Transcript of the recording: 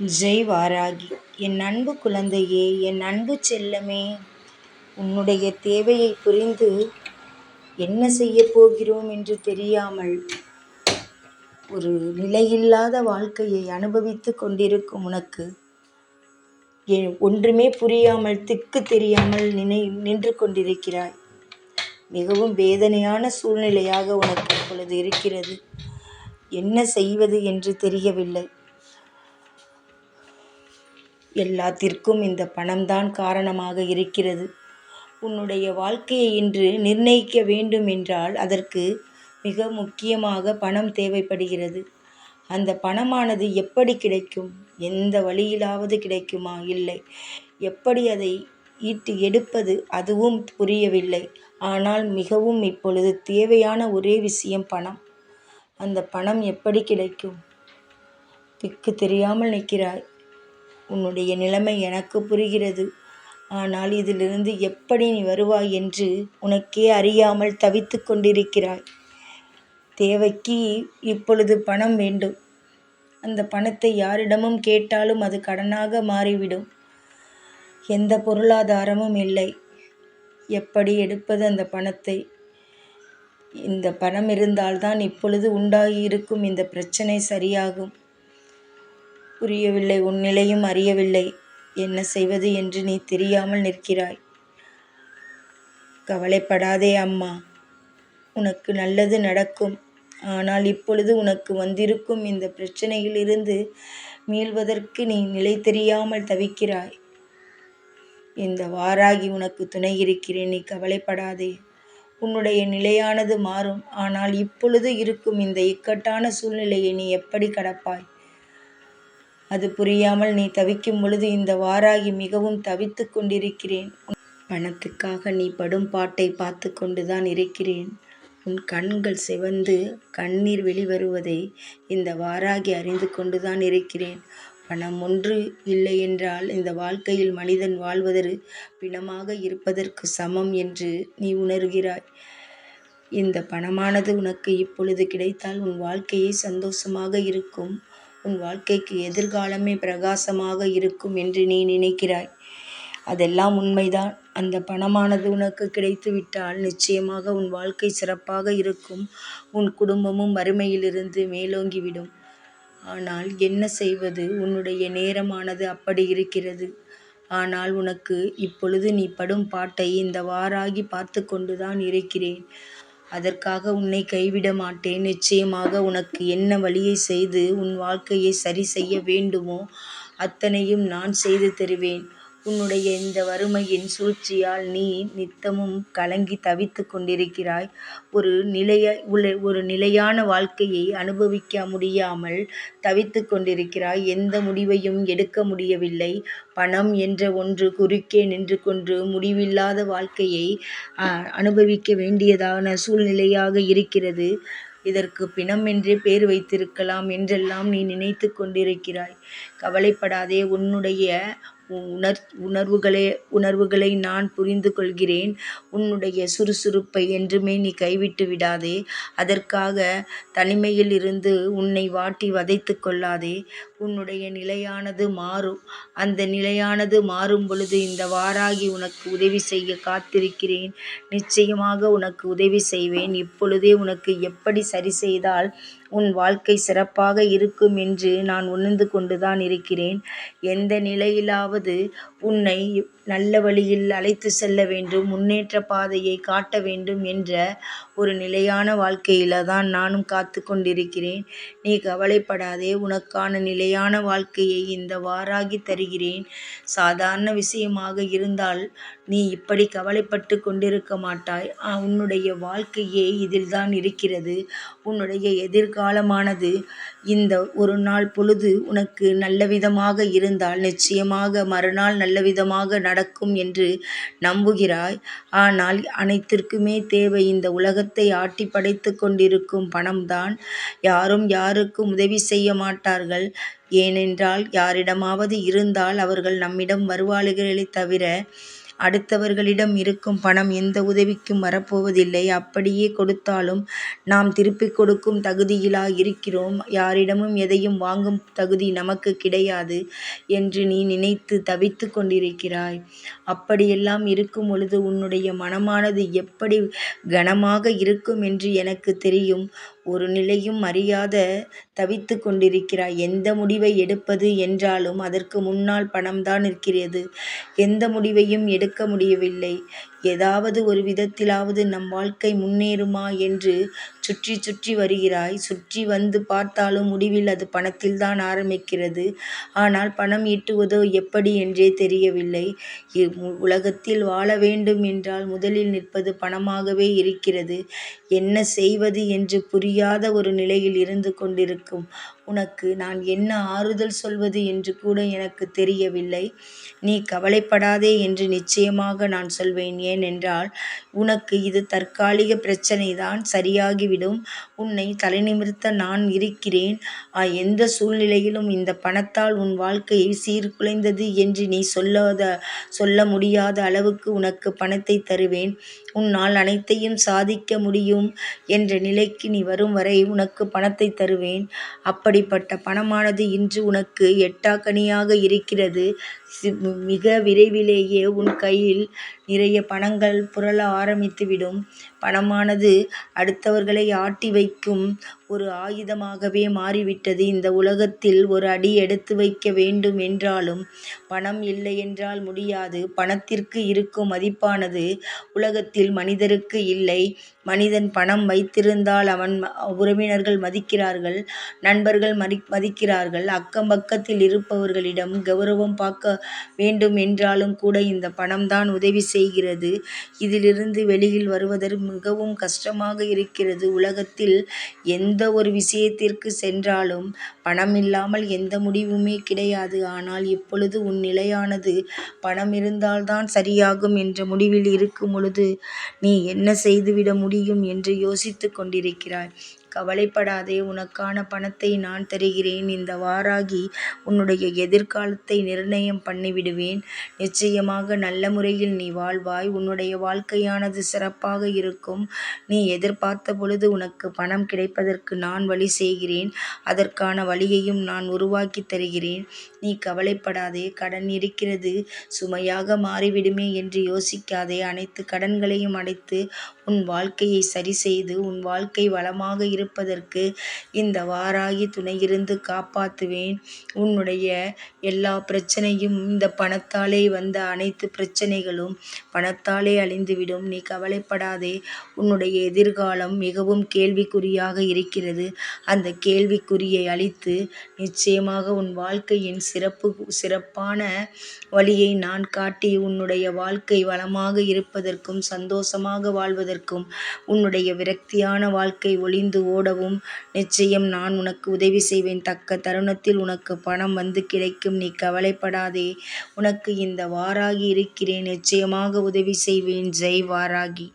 ஜெய் வாராகி என் அன்பு குழந்தையே என் அன்பு செல்லமே உன்னுடைய தேவையை புரிந்து என்ன செய்யப் போகிறோம் என்று தெரியாமல் ஒரு நிலையில்லாத வாழ்க்கையை அனுபவித்து கொண்டிருக்கும் உனக்கு ஒன்றுமே புரியாமல் திக்கு தெரியாமல் நினை நின்று கொண்டிருக்கிறாய். மிகவும் வேதனையான சூழ்நிலையாக உனக்கு இப்பொழுது இருக்கிறது. என்ன செய்வது என்று தெரியவில்லை. எல்லாத்திற்கும் இந்த பணம்தான் காரணமாக இருக்கிறது. உன்னுடைய வாழ்க்கையை இன்று நிர்ணயிக்க வேண்டும் என்றால் அதற்கு மிக முக்கியமாக பணம் தேவைப்படுகிறது. அந்த பணமானது எப்படி கிடைக்கும்? எந்த வழியிலாவது கிடைக்குமா? இல்லை. எப்படி அதை ஈட்டு எடுப்பது? அதுவும் புரியவில்லை. ஆனால் மிகவும் இப்பொழுது தேவையான ஒரே விஷயம் பணம். அந்த பணம் எப்படி கிடைக்கும்? திக்கு தெரியாமல் நிற்கிறாய். உன்னுடைய நிலைமை எனக்கு புரிகிறது. ஆனால் இதிலிருந்து எப்படி நீ வருவாய் என்று உனக்கே அறியாமல் தவித்து கொண்டிருக்கிறாய். தேவைக்கு இப்பொழுது பணம் வேண்டும். அந்த பணத்தை யாரிடமும் கேட்டாலும் அது கடனாக மாறிவிடும். எந்த பொருளாதாரமும் இல்லை. எப்படி எடுப்பது அந்த பணத்தை? இந்த பணம் இருந்தால்தான் இப்பொழுது உண்டாகி இருக்கும் இந்த பிரச்சனை சரியாகும். புரியவில்லை உன் நிலையும் அறியவில்லை. என்ன செய்வது என்று நீ தெரியாமல் நிற்கிறாய். கவலைப்படாதே அம்மா உனக்கு நல்லது நடக்கும். ஆனால் இப்பொழுது உனக்கு வந்திருக்கும் இந்த பிரச்சனையிலிருந்து மீள்வதற்கு நீ நிலை தெரியாமல் தவிக்கிறாய். இந்த வாராகி உனக்கு துணை இருக்கிறேன் நீ கவலைப்படாதே. உன்னுடைய நிலையானது மாறும். ஆனால் இப்பொழுது இருக்கும் இந்த இக்கட்டான சூழ்நிலையை நீ எப்படி கடப்பாய்? அது புரியாமல் நீ தவிக்கும் பொழுது இந்த வாராகி மிகவும் தவித்து கொண்டிருக்கிறேன். பணத்துக்காக நீ படும் பாட்டை பார்த்து கொண்டுதான் இருக்கிறேன். உன் கண்கள் சிவந்து கண்ணீர் வெளிவருவதை இந்த வாராகி அறிந்து கொண்டுதான் இருக்கிறேன். பணம் ஒன்று இல்லை என்றால் இந்த வாழ்க்கையில் மனிதன் வாழ்வதற்கு பிணமாக இருப்பதற்கு சமம் என்று நீ உணர்கிறாய். இந்த பணமானது உனக்கு இப்பொழுது கிடைத்தால் உன் வாழ்க்கையே சந்தோஷமாக இருக்கும். உன் வாழ்க்கைக்கு எதிர்காலமே பிரகாசமாக இருக்கும் என்று நீ நினைக்கிறாய். அதெல்லாம் உண்மைதான். அந்த பணமானது உனக்கு கிடைத்துவிட்டால் நிச்சயமாக உன் வாழ்க்கை சிறப்பாக இருக்கும். உன் குடும்பமும் வறுமையிலிருந்து மேலோங்கிவிடும். ஆனால் என்ன செய்வது? உன்னுடைய நேரமானது அப்படி இருக்கிறது. ஆனால் உனக்கு இப்பொழுது நீ படும் பாட்டை இந்த வாராகி பார்த்து கொண்டுதான் இருக்கிறேன். அதற்காக உன்னை கைவிட மாட்டேன். நிச்சயமாக உனக்கு என்ன வழியை செய்து உன் வாழ்க்கையை சரி செய்ய வேண்டுமோ அத்தனையும் நான் செய்து தருவேன். உன்னுடைய இந்த வறுமையின் சூழ்ச்சியால் நீ நித்தமும் கலங்கி தவித்து கொண்டிருக்கிறாய். ஒரு நிலைய ஒரு நிலையான வாழ்க்கையை அனுபவிக்க முடியாமல் தவித்து கொண்டிருக்கிறாய். எந்த முடிவையும் எடுக்க முடியவில்லை. பணம் என்ற ஒன்று குறுக்கே நின்று கொண்டு முடிவில்லாத வாழ்க்கையை அனுபவிக்க வேண்டியதான சூழ்நிலையாக இருக்கிறது. இதற்கு பிணம் என்றே பேர் வைத்திருக்கலாம் என்றெல்லாம் நீ நினைத்து கொண்டிருக்கிறாய். கவலைப்படாதே. உன்னுடைய உணர் உணர்வுகளே உணர்வுகளை நான் புரிந்து கொள்கிறேன். உன்னுடைய சுறுசுறுப்பை என்றுமே நீ கைவிட்டு விடாதே. அதற்காக தனிமையில் இருந்து உன்னை வாட்டி வதைத்து கொள்ளாதே. உன்னுடைய நிலையானது மாறும். அந்த நிலையானது மாறும் பொழுது இந்த வாராகி உனக்கு உதவி செய்ய காத்திருக்கிறேன். நிச்சயமாக உனக்கு உதவி செய்வேன். இப்பொழுதே உனக்கு எப்படி சரி செய்தால் உன் வாழ்க்கை சிறப்பாக இருக்கும் என்று நான் உணர்ந்து கொண்டுதான் இருக்கிறேன். எந்த நிலையிலாவது உன்னை நல்ல வழியில் அழைத்து செல்ல வேண்டும் முன்னேற்ற பாதையை காட்ட வேண்டும் என்ற ஒரு நிலையான வாழ்க்கையில் தான் நானும் காத்து கொண்டிருக்கிறேன். நீ கவலைப்படாதே உனக்கான நிலையான வாழ்க்கையை இந்த வாராகி தருகிறேன். சாதாரண விஷயமாக இருந்தால் நீ இப்படி கவலைப்பட்டு கொண்டிருக்க மாட்டாய். உன்னுடைய வாழ்க்கையே இதில் தான் இருக்கிறது. உன்னுடைய எதிர்காலமானது இந்த ஒரு நாள் பொழுது உனக்கு நல்ல விதமாக இருந்தால் நிச்சயமாக மறுநாள் நல்லவிதமாக நடக்கும் என்று நம்புகிறாய். ஆனால் அனைத்திற்குமே தேவை இந்த உலகத்தை ஆட்டி படைத்து கொண்டிருக்கும் பணம்தான். யாரும் யாருக்கும் உதவி செய்ய மாட்டார்கள். ஏனென்றால் யாரிடமாவது இருந்தால் அவர்கள் நம்மிடம் வருவாளிகளை தவிர அடுத்தவர்களிடம் இருக்கும் பணம் எந்த உதவிக்கும் வரப்போவதில்லை. அப்படியே கொடுத்தாலும் நாம் திருப்பிக் கொடுக்கும் தகுதியிலா இருக்கிறோம்? யாரிடமும் எதையும் வாங்கும் தகுதி நமக்குக் கிடையாது என்று நீ நினைத்துத் தவித்துக் கொண்டிருக்கிறாய். அப்படியெல்லாம் இருக்கும் பொழுது உன்னுடைய மனமானது எப்படி கனமாக இருக்கும் என்று எனக்குத் தெரியும். ஒரு நிலையும் அறியாத தவித்துக் கொண்டிருக்கிறாய். எந்த முடிவை எடுப்பது என்றாலும் அதற்கு முன்னால் பணம்தான் நிற்கிறது. எந்த முடிவையும் எடுக்க முடியவில்லை. ஏதாவது ஒரு விதத்திலாவது நம் வாழ்க்கை முன்னேறுமா என்று சுற்றி சுற்றி வருகிறாய். சுற்றி வந்து பார்த்தாலும் முடிவில் அது பணத்தில்தான் ஆரம்பிக்கிறது. ஆனால் பணம் ஈட்டுவதோ எப்படி என்றே தெரியவில்லை. உலகத்தில் வாழ வேண்டும் என்றால் முதலில் நிற்பது பணமாகவே இருக்கிறது. என்ன செய்வது என்று புரியாத ஒரு நிலையில் இருந்து கொண்டிருக்கும் உனக்கு நான் என்ன ஆறுதல் சொல்வது என்று கூட எனக்கு தெரியவில்லை. நீ கவலைப்படாதே என்று நிச்சயமாக நான் சொல்வேன். ஏனென்றால் உனக்கு இது தற்காலிக பிரச்னைதான் சரியாகிவிடும். உன்னை தலைநிமிர்த்த நான் இருக்கிறேன். எந்த சூழ்நிலையிலும் இந்த பணத்தால் உன் வாழ்க்கையை சீர்குலைந்தது என்று நீ சொல்லாத சொல்ல முடியாத அளவுக்கு உனக்கு பணத்தை தருவேன். உன்னால் அனைத்தையும் சாதிக்க முடியும் என்ற நிலைக்கு நீ வரும் வரை உனக்கு பணத்தை தருவேன். அப்படிப்பட்ட பணமானது இன்று உனக்கு எட்டாக்கனியாக இருக்கிறது. மிக விரைவிலேயே உன் கையில் நிறைய பணங்கள் புரள ஆரம்பித்துவிடும். பணமானது அடுத்தவர்களை ஆட்டி வைக்கும் ஒரு ஆயுதமாகவே மாறிவிட்டது. இந்த உலகத்தில் ஒரு அடி எடுத்து வைக்க வேண்டும் என்றாலும் பணம் இல்லையென்றால் முடியாது. பணத்திற்கு இருக்கும் மதிப்பானது உலகத்தில் மனிதருக்கு இல்லை. மனிதன் பணம் வைத்திருந்தால் அவன் உறவினர்கள் மதிக்கிறார்கள். நண்பர்கள் மதி மதிக்கிறார்கள். அக்கம் பக்கத்தில் இருப்பவர்களிடம் கௌரவம் பார்க்க வேண்டும் என்றாலும் கூட இந்த பணம்தான் உதவி செய்கிறது. இதிலிருந்து வெளியில் வருவதற்கு மிகவும் கஷ்டமாக இருக்கிறது. உலகத்தில் எந்த ஒரு விஷயத்திற்கு சென்றாலும் பணம் இல்லாமல் எந்த முடிவுமே கிடையாது. ஆனால் இப்பொழுது உன் நிலையானது பணம் இருந்தால்தான் சரியாகும் என்ற முடிவில் இருக்கும்பொழுது நீ என்ன செய்துவிட முடியும் என்று யோசித்துக் கொண்டிருக்கிறாய். கவலைப்படாதே. உனக்கான பணத்தை நான் தருகிறேன். இந்த வாராகி உன்னுடைய எதிர்காலத்தை நிர்ணயம் பண்ணிவிடுவேன். நிச்சயமாக நல்ல முறையில் நீ வாழ்வாய். உன்னுடைய வாழ்க்கையானது சிறப்பாக இருக்கும். நீ எதிர்பார்த்த பொழுது உனக்கு பணம் கிடைப்பதற்கு நான் வழி செய்கிறேன். அதற்கான வழியையும் நான் உருவாக்கி தருகிறேன். நீ கவலைப்படாதே. கடன் இருக்கிறது சுமையாக மாறிவிடுமே என்று யோசிக்காதே. அனைத்து கடன்களையும் அடைத்து உன் வாழ்க்கையை சரி செய்து உன் வாழ்க்கை வளமாக இருப்பதற்கு இந்த வாராகி துணையிருந்து காப்பாற்றுவேன். உன்னுடைய எல்லா பிரச்சனையும் இந்த பணத்தாலே வந்த அனைத்து பிரச்சனைகளும் பணத்தாலே அழிந்துவிடும். நீ கவலைப்படாதே. உன்னுடைய எதிர்காலம் மிகவும் கேள்விக்குறியாக இருக்கிறது. அந்த கேள்விக்குறியை அழித்து நிச்சயமாக உன் வாழ்க்கையின் சிறப்பு சிறப்பான வழியை நான் காட்டி உன்னுடைய வாழ்க்கை வளமாக இருப்பதற்கும் சந்தோஷமாக வாழ்வதற்கும் உன்னுடைய விரக்தியான வாழ்க்கை ஒளிந்து ஓடவும் நிச்சயம் நான் உனக்கு உதவி செய்வேன். தக்க தருணத்தில் உனக்கு பணம் வந்து கிடைக்கும். நீ கவலைப்படாதே. உனக்கு இந்த வாராகி இருக்கிறேன். நிச்சயமாக உதவி செய்வேன். ஜெய் வாராகி.